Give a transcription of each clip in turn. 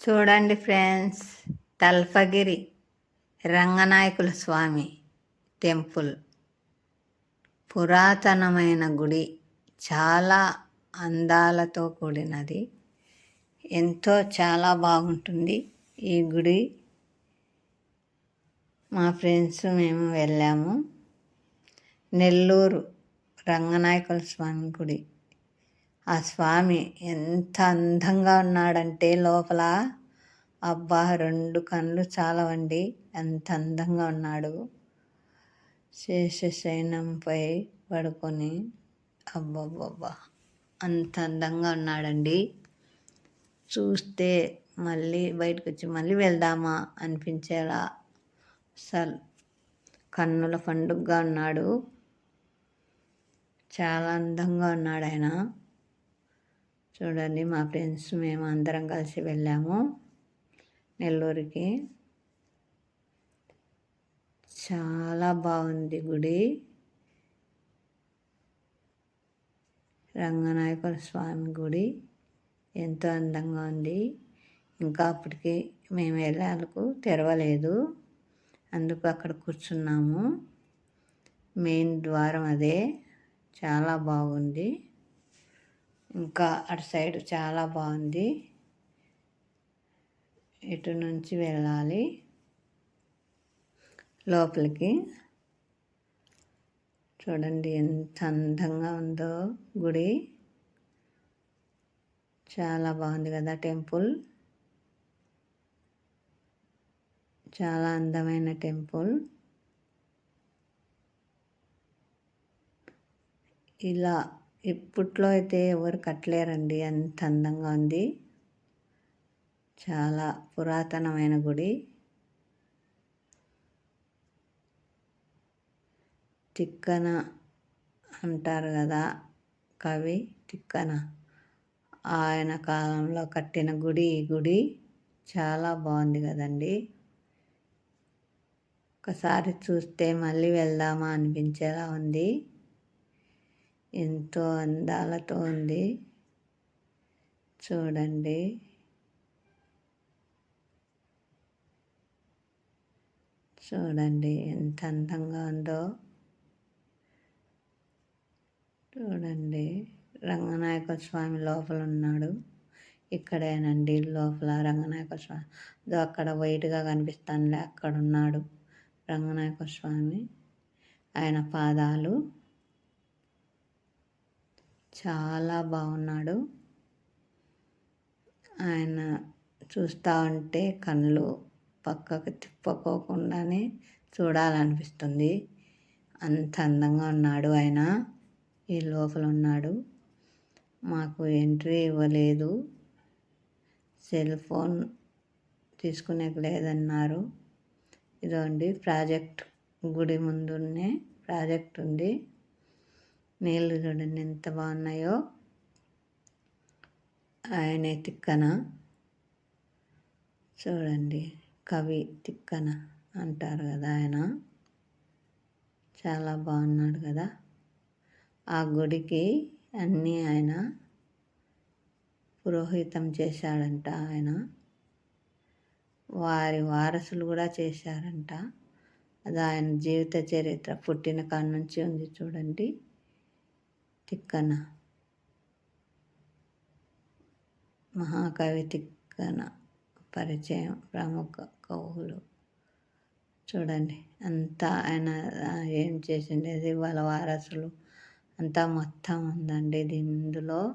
చూడండి ఫ్రెండ్స్ తల్పగిరి రంగనాయకుల స్వామి టెంపుల్. పురాతనమైన గుడి చాలా అందాలతో కూడినది. ఎంతో చాలా బాగుంటుంది ఈ గుడి. మా ఫ్రెండ్స్ మేము వెళ్ళాము. నెల్లూరు రంగనాయకుల స్వామి గుడి. ఆ స్వామి ఎంత అందంగా ఉన్నాడంటే లోపల అబ్బా రెండు కళ్ళు చాలవండి. ఎంత అందంగా ఉన్నాడు. శేషశయనంపై పడుకొని అబ్బబ్బబ్బా అంత అందంగా ఉన్నాడండి. చూస్తే మళ్ళీ బయటకు వచ్చి మళ్ళీ వెళ్దామా అనిపించేలా అసలు కన్నుల పండుగగా ఉన్నాడు. చాలా అందంగా ఉన్నాడు ఆయన చూడండి మా ఫ్రెండ్స్ మేము అందరం కలిసి వెళ్ళాము నెల్లూరుకి. చాలా బాగుంది గుడి. రంగనాయకుల స్వామి గుడి ఎంతో అందంగా ఉంది. ఇంకా అప్పటికి మేము వెళ్ళాలకు తెరవలేదు. అందుకు అక్కడ కూర్చున్నాము. మెయిన్ ద్వారం అదే. చాలా బాగుంది. ఇంకా అటు సైడ్ చాలా బాగుంది. ఇటు నుంచి వెళ్ళాలి. లోపలికి. చూడండి ఎంత అందంగా ఉందో గుడి. చాలా బాగుంది కదా టెంపుల్. చాలా అందమైన టెంపుల్. ఇలా ఇప్పట్లో అయితే ఎవరు కట్టలేరండి. అంత అందంగా ఉంది. చాలా పురాతనమైన గుడి. తిక్కన అంటారు కదా కవి తిక్కన. ఆయన కాలంలో కట్టిన గుడి ఈ గుడి. చాలా బాగుంది కదండి. ఒకసారి చూస్తే మళ్ళీ వెళ్దామా అనిపించేలా ఉంది. ఎంతో అందాలతో ఉంది. చూడండి. చూడండి ఎంత అందంగా ఉందో. చూడండి. రంగనాయక స్వామి లోపల ఉన్నాడు. ఇక్కడేనండి లోపల రంగనాయక స్వామి అక్కడ వైట్గా కనిపిస్తానులే అక్కడ ఉన్నాడు రంగనాయక స్వామి ఆయన పాదాలు చాలా బాగున్నాడు ఆయన చూస్తూ ఉంటే కళ్ళు పక్కకు తిప్పుకోకుండానే చూడాలనిపిస్తుంది. అంత అందంగా ఉన్నాడు ఆయన. ఈ లోపల ఉన్నాడు. మాకు ఎంట్రీ ఇవ్వలేదు. సెల్ ఫోన్ తీసుకునే లేదన్నారు. ఇదండి ప్రాజెక్ట్ గుడి ముందునే ప్రాజెక్ట్ ఉంది. నీళ్ళు చూడండి ఎంత బాగున్నాయో. ఆయన తిక్కన. చూడండి కవి తిక్కన అంటారు కదా ఆయన. చాలా బాగున్నాడు కదా. ఆ గుడికి అన్నీ ఆయన పురోహితం చేశాడంట ఆయన. వారి వారసులు కూడా చేశారంట. అది ఆయన జీవిత చరిత్ర. పుట్టిన కాడ నుంచి ఉంది చూడండి. తిక్కన. మహాకవి తిక్కన పరిచయం ప్రముఖ కవులు. చూడండి అంతా ఆయన ఏం చేసిండేది? వాళ్ళ వారసులు. అంతా మొత్తం ఉందండి. ఇందులో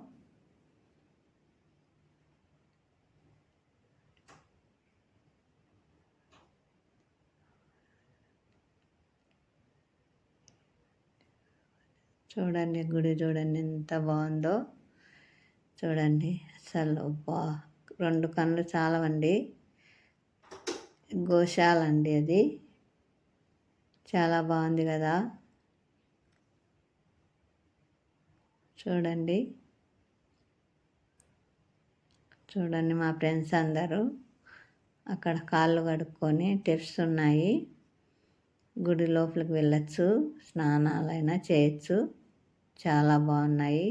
చూడండి గుడి చూడండి ఎంత బాగుందో. చూడండి అసలు బా రెండు కళ్ళు చాలవండి. గోశాల అండి అది. చాలా బాగుంది కదా. చూడండి. చూడండి మా ఫ్రెండ్స్ అందరూ అక్కడ కాళ్ళు కడుక్కొని టిప్స్ ఉన్నాయి. గుడి లోపలికి వెళ్ళచ్చు స్నానాలైనా చేయొచ్చు. చాలా బాగున్నాయి.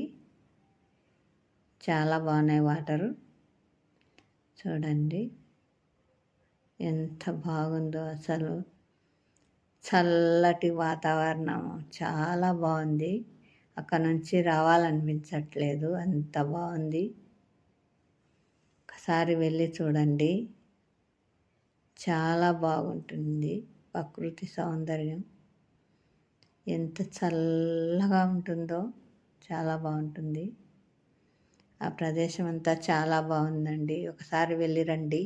చాలా బాగున్నాయి వాటరు. చూడండి. ఎంత బాగుందో అసలు. చల్లటి వాతావరణం. చాలా బాగుంది. అక్కడ నుంచి రావాలనిపించట్లేదు. అంత బాగుంది. ఒకసారి వెళ్ళి చూడండి. చాలా బాగుంటుంది. ప్రకృతి సౌందర్యం. ఎంత చల్లగా ఉంటుందో చాలా బాగుంటుంది. ఆ ప్రదేశం అంతా చాలా బాగుందండి. ఒకసారి వెళ్ళి రండి.